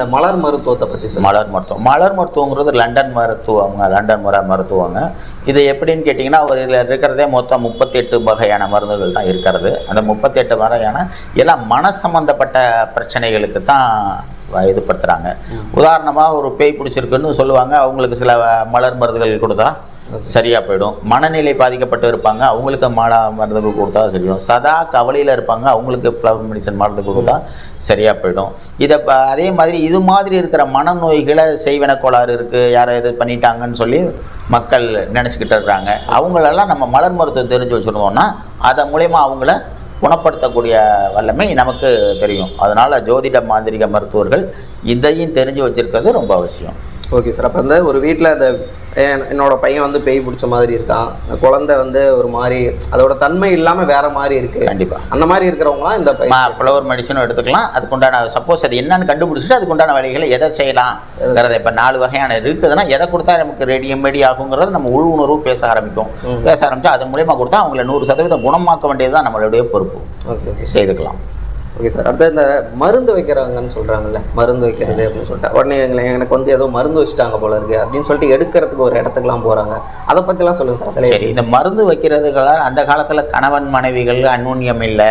அந்த மலர் மருத்துவத்தை சொல்லுங்க. மலர் மருத்துவம். மலர் மருத்துவங்கிறது லண்டன் மருத்துவங்க லண்டன் முறை மருத்துவங்க. இது எப்படின்னு கேட்டிங்கன்னா ஒரு இதுல இருக்கிறதே மொத்தம் முப்பத்தெட்டு வகையான மருந்துகள் தான் இருக்கிறது. அந்த முப்பத்தெட்டு வகையான எல்லாம் மன சம்பந்தப்பட்ட பிரச்சனைகளுக்கு தான் இது படுத்துகிறாங்க உதாரணமாக ஒரு பேய் பிடிச்சிருக்குன்னு சொல்லுவாங்க. அவங்களுக்கு சில மலர் மருந்துகள் கொடுத்தா சரியாக போயிடும். மனநிலை பாதிக்கப்பட்டு இருப்பாங்க. அவங்களுக்கு மாடா மருந்து கொடுத்தா சரியும் சதா கவலையில் இருப்பாங்க. அவங்களுக்கு ஃப்ளவர் மெடிசன் மருந்து கொடுத்தா சரியாக போயிடும். இதை ப அதே மாதிரி இது மாதிரி இருக்கிற மனநோய்களை செய்வன கோளாறு இருக்குது யாரை இது பண்ணிட்டாங்கன்னு சொல்லி மக்கள் நினச்சிக்கிட்டு இருக்கிறாங்க அவங்களெல்லாம் நம்ம மலர் மருத்துவம் தெரிஞ்சு வச்சுருந்தோம்னா அதன் மூலயமா அவங்கள குணப்படுத்தக்கூடிய வல்லமை நமக்கு தெரியும். அதனால் ஜோதிட மாந்திரிக மருத்துவர்கள் இதையும் தெரிஞ்சு வச்சுருக்கிறது ரொம்ப அவசியம். Okay sir. அப்போ வந்து ஒரு வீட்டில் அந்த என்- என்னோட பையன் வந்து பேய் பிடிச்ச மாதிரி இருக்கான். குழந்தை வந்து ஒரு மாதிரி அதோட தன்மை இல்லாம வேற மாதிரி இருக்கு. கண்டிப்பாக அந்த மாதிரி இருக்கிறவங்களாம் இந்த ஃப்ளவர் மெடிசனும் எடுத்துக்கலாம். அதுக்குண்டான சப்போஸ் அது என்னன்னு கண்டுபிடிச்சிட்டு அதுக்குண்டான வழிகளை எதை செய்யலாம்ங்கிறத இப்போ நாலு வகையான இருக்குதுன்னா எதை கொடுத்தா நமக்கு ரெடிமேடி ஆகுங்கிறத நம்ம உள் உணர்வு பேச ஆரம்பிக்கும். பேச ஆரம்பிச்சா அது மூலயமா கொடுத்தா அவங்கள நூறு சதவீதம் குணமாக்க வேண்டியது தான் நம்மளுடைய பொறுப்பு. செய்துக்கலாம். ஓகே சார் அடுத்து இந்த மருந்து வைக்கிறாங்கன்னு சொல்றாங்கல்ல மருந்து வைக்கிறது அப்படின்னு சொல்லிட்டு. உடனே எங்களை எனக்கு வந்து ஏதோ மருந்து வச்சுட்டாங்க போல இருக்கு அப்படின்னு சொல்லிட்டு எடுக்கிறதுக்கு ஒரு இடத்துக்குலாம் போறாங்க. அதை பற்றிலாம் சொல்லுங்க சார் சரி இந்த மருந்து வைக்கிறதுக்கெல்லாம் அந்த காலத்தில் கணவன் மனைவிகள் அன்னுன்யம் இல்லை.